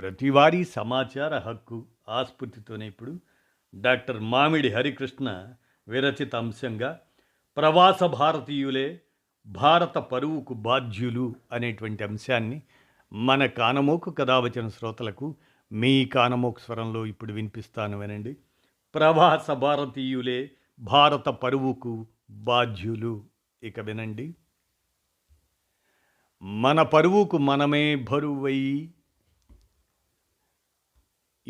ప్రతివారీ సమాచార హక్కు ఆస్ఫూర్తితోనే ఇప్పుడు డాక్టర్ మామిడి హరికృష్ణ విరచిత అంశంగా ప్రవాస భారతీయులే భారత పరువుకు బాధ్యులు అనేటువంటి అంశాన్ని మన కానమోకు కథావచన శ్రోతలకు మీ కానమోకు స్వరంలో ఇప్పుడు వినిపిస్తాను వినండి. ప్రవాస భారతీయులే భారత పరువుకు బాధ్యులు ఇక వినండి. మన పరువుకు మనమే బరువై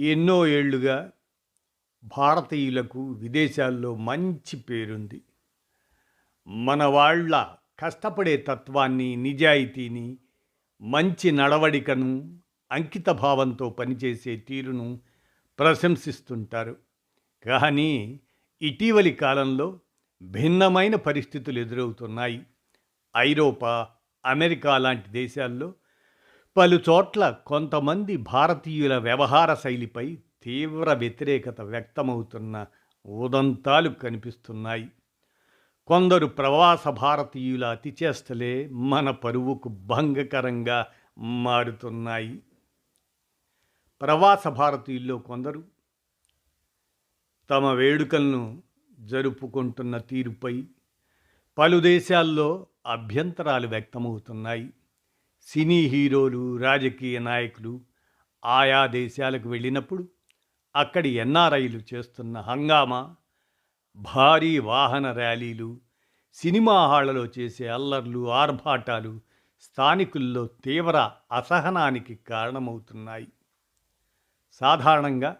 ఎన్నో ఏళ్ళుగా భారతీయులకు విదేశాల్లో మంచి పేరుంది. మన వాళ్ళ కష్టపడే తత్వాన్ని నిజాయితీని మంచి నడవడికను అంకితభావంతో పనిచేసే తీరును ప్రశంసిస్తుంటారు. కానీ ఇటీవలి కాలంలో భిన్నమైన పరిస్థితులు ఎదురవుతున్నాయి. ఐరోపా అమెరికా లాంటి దేశాల్లో పలుచోట్ల కొంతమంది భారతీయుల వ్యవహార శైలిపై తీవ్ర వ్యతిరేకత వ్యక్తమవుతున్న ఉదంతాలు కనిపిస్తున్నాయి. కొందరు ప్రవాస భారతీయుల అతిచేష్టలే మన పరువుకు భంగకరంగా మారుతున్నాయి. ప్రవాస భారతీయుల్లో కొందరు తమ వేడుకలను జరుపుకుంటున్న తీరుపై పలు దేశాల్లో అభ్యంతరాలు వ్యక్తమవుతున్నాయి. సినీ హీరోలు రాజకీయ నాయకులు ఆయా దేశాలకు వెళ్ళినప్పుడు అక్కడి ఎన్ఆర్ఐలు చేస్తున్న హంగామా భారీ వాహన ర్యాలీలు సినిమా హాళ్ళలో చేసే అల్లర్లు ఆర్భాటాలు స్థానికుల్లో తీవ్ర అసహనానికి కారణమవుతున్నాయి. సాధారణంగా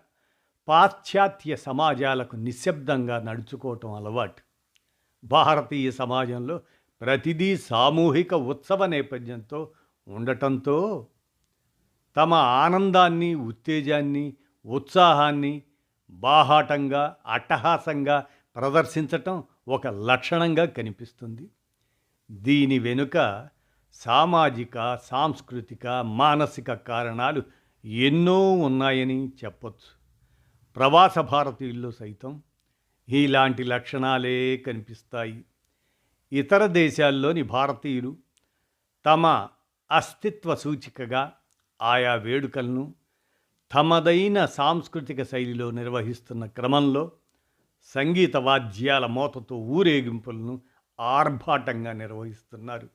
పాశ్చాత్య సమాజాలకు నిశ్శబ్దంగా నడుచుకోవటం అలవాటు. భారతీయ సమాజంలో ప్రతిదీ సామూహిక ఉత్సవ నేపథ్యంతో ఉండటంతో తమ ఆనందాన్ని ఉత్తేజాన్ని ఉత్సాహాన్ని బాహాటంగా అట్టహాసంగా ప్రదర్శించటం ఒక లక్షణంగా కనిపిస్తుంది. దీని వెనుక సామాజిక సాంస్కృతిక మానసిక కారణాలు ఎన్నో ఉన్నాయని చెప్పొచ్చు. ప్రవాస భారతీయుల్లో సైతం ఇలాంటి లక్షణాలే కనిపిస్తాయి. ఇతర దేశాల్లోని భారతీయులు తమ అస్తిత్వ సూచికగా ఆయా వేడుకలను తమదైన సాంస్కృతిక శైలిలో నిర్వహిస్తున్న క్రమంలో సంగీత వాద్యాల మోతతో ఊరేగింపులను ఆర్భాటంగా నిర్వహిస్తున్నారు.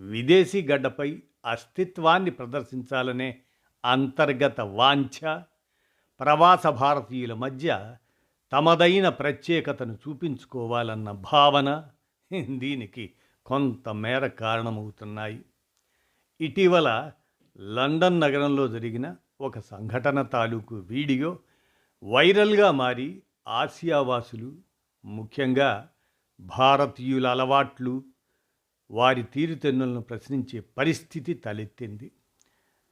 విదేశీ గడ్డపై అస్తిత్వాన్ని ప్రదర్శించాలనే అంతర్గత వాంఛ ప్రవాస భారతీయుల మధ్య తమదైన ప్రత్యేకతను చూపించుకోవాలన్న భావన దీనికి కొంత మేర కారణమవుతున్నాయి. ఇటీవల లండన్ నగరంలో జరిగిన ఒక సంఘటన తాలూకు వీడియో వైరల్గా మారి ఆసియావాసులు ముఖ్యంగా భారతీయుల అలవాట్లు వారి తీరుతెన్నులను ప్రశ్నించే పరిస్థితి తలెత్తింది.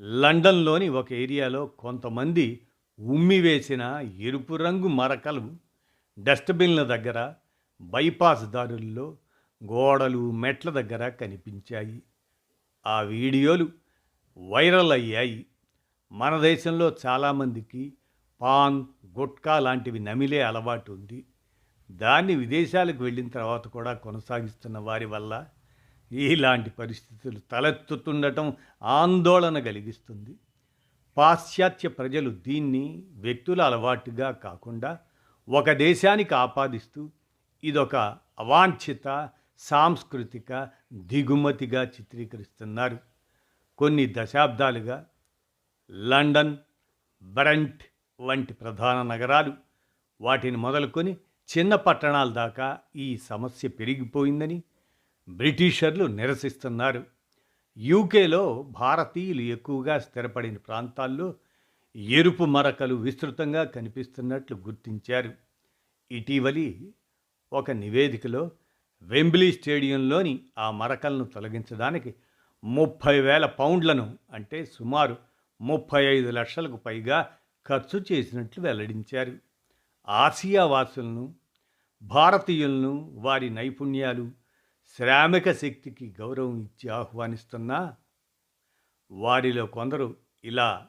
లండన్లోని ఒక ఏరియాలో కొంతమంది ఉమ్మివేసిన ఎరుపు రంగు మరకలు డస్ట్బిన్ల దగ్గర బైపాస్ దారుల్లో గోడలు మెట్ల దగ్గర కనిపించాయి. ఆ వీడియోలు వైరల్ అయ్యాయి. మన దేశంలో చాలామందికి పాన్ గుట్కా లాంటివి నమిలే అలవాటు ఉంది. దాన్ని విదేశాలకు వెళ్ళిన తర్వాత కూడా కొనసాగిస్తున్న వారి వల్ల ఇలాంటి పరిస్థితులు తలెత్తుతుండటం ఆందోళన కలిగిస్తుంది. పాశ్చాత్య ప్రజలు దీన్ని వ్యక్తుల అలవాటుగా కాకుండా ఒక దేశానికి ఆపాదిస్తూ ఇదొక అవాంఛిత సాంస్కృతిక దిగుమతిగా చిత్రీకరిస్తున్నారు. కొన్ని దశాబ్దాలుగా లండన్ బ్రంట్ వంటి ప్రధాన నగరాలు వాటిని మొదలుకొని చిన్న పట్టణాల దాకా ఈ సమస్య పెరిగిపోయిందని బ్రిటిషర్లు నిరసిస్తున్నారు. యూకేలో భారతీయులు ఎక్కువగా స్థిరపడిన ప్రాంతాల్లో ఎరుపు మరకలు విస్తృతంగా కనిపిస్తున్నట్లు గుర్తించారు. ఇటీవలి ఒక నివేదికలో వెంబ్లీ స్టేడియంలోని ఆ మరకలను తొలగించడానికి ముప్పై వేల పౌండ్లను అంటే సుమారు ముప్పై ఐదు లక్షలకు పైగా ఖర్చు చేసినట్లు వెల్లడించారు. ఆసియా వాసులను భారతీయులను వారి నైపుణ్యాలు శ్రామిక శక్తికి గౌరవం ఇచ్చి ఆహ్వానిస్తున్నా వారిలో కొందరు ఇలా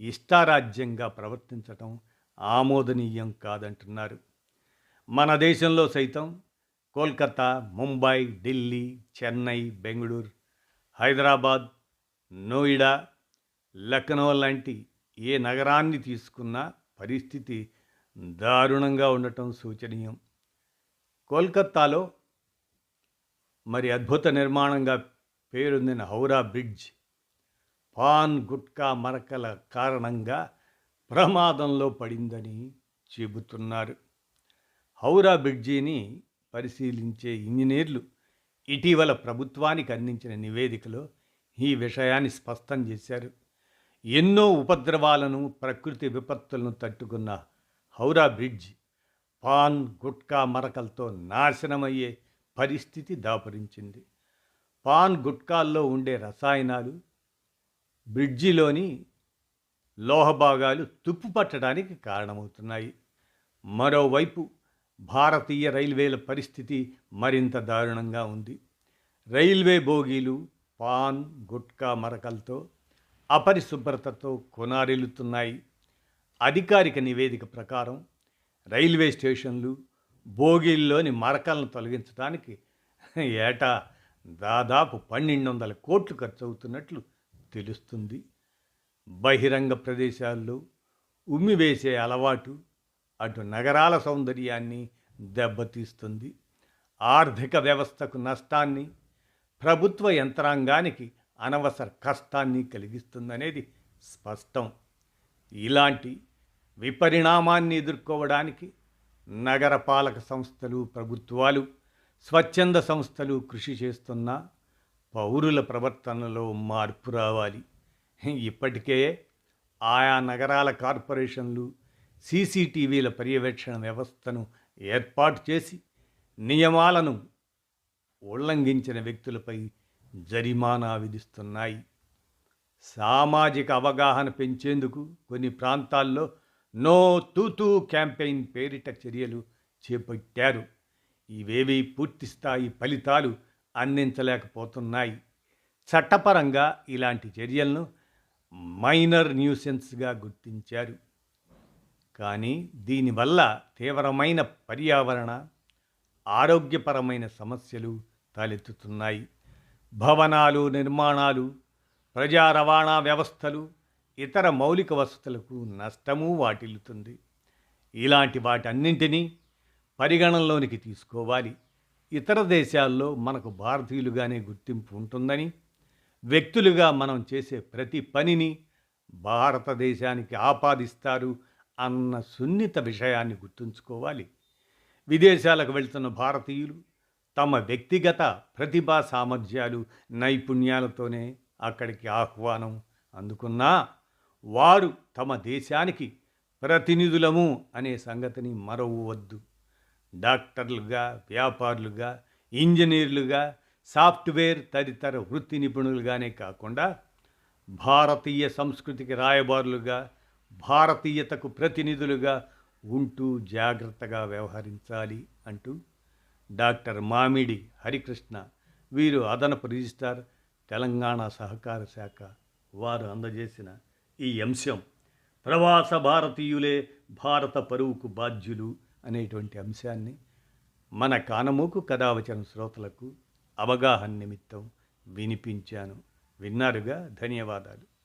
ఇష్టారాజ్యంగా ప్రవర్తించటం ఆమోదనీయం కాదంటున్నారు. మన దేశంలో సైతం కోల్కతా ముంబై ఢిల్లీ చెన్నై బెంగళూరు హైదరాబాద్ నోయిడా లక్నో లాంటి ఏ నగరాన్ని తీసుకున్నా పరిస్థితి దారుణంగా ఉండటం సూచనీయం. కోల్కత్తాలో మరి అద్భుత నిర్మాణంగా పేరొందిన హౌరా బ్రిడ్జ్ పాన్ గుట్కా మరకల కారణంగా ప్రమాదంలో పడిందని చెబుతున్నారు. హౌరా బ్రిడ్జిని పరిశీలించే ఇంజనీర్లు ఇటీవల ప్రభుత్వానికి అందించిన నివేదికలో ఈ విషయాన్ని స్పష్టం చేశారు. ఎన్నో ఉపద్రవాలను ప్రకృతి విపత్తులను తట్టుకున్న హౌరా బ్రిడ్జ్ పాన్ గుట్కా మరకలతో నాశనమయ్యే పరిస్థితి దాపురించింది. పాన్ గుట్కాల్లో ఉండే రసాయనాలు బ్రిడ్జిలోని లోహభాగాలు తుప్పు పట్టడానికి కారణమవుతున్నాయి. మరోవైపు భారతీయ రైల్వేల పరిస్థితి మరింత దారుణంగా ఉంది. రైల్వే బోగీలు పాన్ గుట్కా మరకలతో అపరిశుభ్రతతో కొనారిల్లుతున్నాయి. అధికారిక నివేదిక ప్రకారం రైల్వే స్టేషన్లు బోగీల్లోని మరకలను తొలగించడానికి ఏటా దాదాపు పన్నెండు వందల కోట్లు ఖర్చు అవుతున్నట్లు తెలుస్తుంది. బహిరంగ ప్రదేశాల్లో ఉమ్మివేసే అలవాటు అటు నగరాల సౌందర్యాన్ని దెబ్బతీస్తుంది ఆర్థిక వ్యవస్థకు నష్టాన్ని ప్రభుత్వ యంత్రాంగానికి అనవసర కష్టాన్ని కలిగిస్తుందనేది స్పష్టం. ఇలాంటి విపరిణామాన్ని ఎదుర్కోవడానికి నగరపాలక సంస్థలు ప్రభుత్వాలు స్వచ్ఛంద సంస్థలు కృషి చేస్తున్న పౌరుల ప్రవర్తనలో మార్పు రావాలి. ఇప్పటికే ఆయా నగరాల కార్పొరేషన్లు సీసీటీవీల పర్యవేక్షణ వ్యవస్థను ఏర్పాటు చేసి నియమాలను ఉల్లంఘించిన వ్యక్తులపై జరిమానా విధిస్తున్నాయి. సామాజిక అవగాహన పెంచేందుకు కొన్ని ప్రాంతాల్లో నో తూతూ క్యాంపెయిన్ పేరిట చర్యలు చేపట్టారు. ఇవేవి పూర్తిస్థాయి ఫలితాలు అందించలేకపోతున్నాయి. చట్టపరంగా ఇలాంటి చర్యలను మైనర్ న్యూసెన్స్గా గుర్తించారు. కానీ దీనివల్ల తీవ్రమైన పర్యావరణ ఆరోగ్యపరమైన సమస్యలు తలెత్తుతున్నాయి. భవనాలు నిర్మాణాలు ప్రజా రవాణా వ్యవస్థలు ఇతర మౌలిక వసతులకు నష్టము వాటిల్లుతుంది. ఇలాంటి వాటన్నింటినీ పరిగణనలోనికి తీసుకోవాలి. ఇతర దేశాల్లో మనకు భారతీయులుగానే గుర్తింపు ఉంటుందని వ్యక్తులుగా మనం చేసే ప్రతి పనిని భారతదేశానికి ఆపాదిస్తారు అన్న సున్నిత విషయాన్ని గుర్తుంచుకోవాలి. విదేశాలకు వెళ్తున్న భారతీయులు తమ వ్యక్తిగత ప్రతిభా సామర్థ్యాలు నైపుణ్యాలతోనే అక్కడికి ఆహ్వానం అందుకున్నా వారు తమ దేశానికి ప్రతినిధులము అనే సంగతిని మరవవద్దు. డాక్టర్లుగా వ్యాపారులుగా ఇంజనీర్లుగా సాఫ్ట్వేర్ తదితర వృత్తి నిపుణులుగానే కాకుండా భారతీయ సంస్కృతికి రాయబారులుగా భారతీయతకు ప్రతినిధులుగా ఉంటూ జాగ్రత్తగా వ్యవహరించాలి అంటూ డాక్టర్ మామిడి హరికృష్ణ వీరు అదనపు రిజిస్టార్ తెలంగాణ సహకార శాఖ వారు అందజేసిన ఈ అంశం. ప్రవాస భారతీయులే భారత పరువుకు బాధ్యులు అనేటువంటి అంశాన్ని మన కానమూకు కథావచన శ్రోతలకు అవగాహన నిమిత్తం వినిపించాను. విన్నారుగా? ధన్యవాదాలు.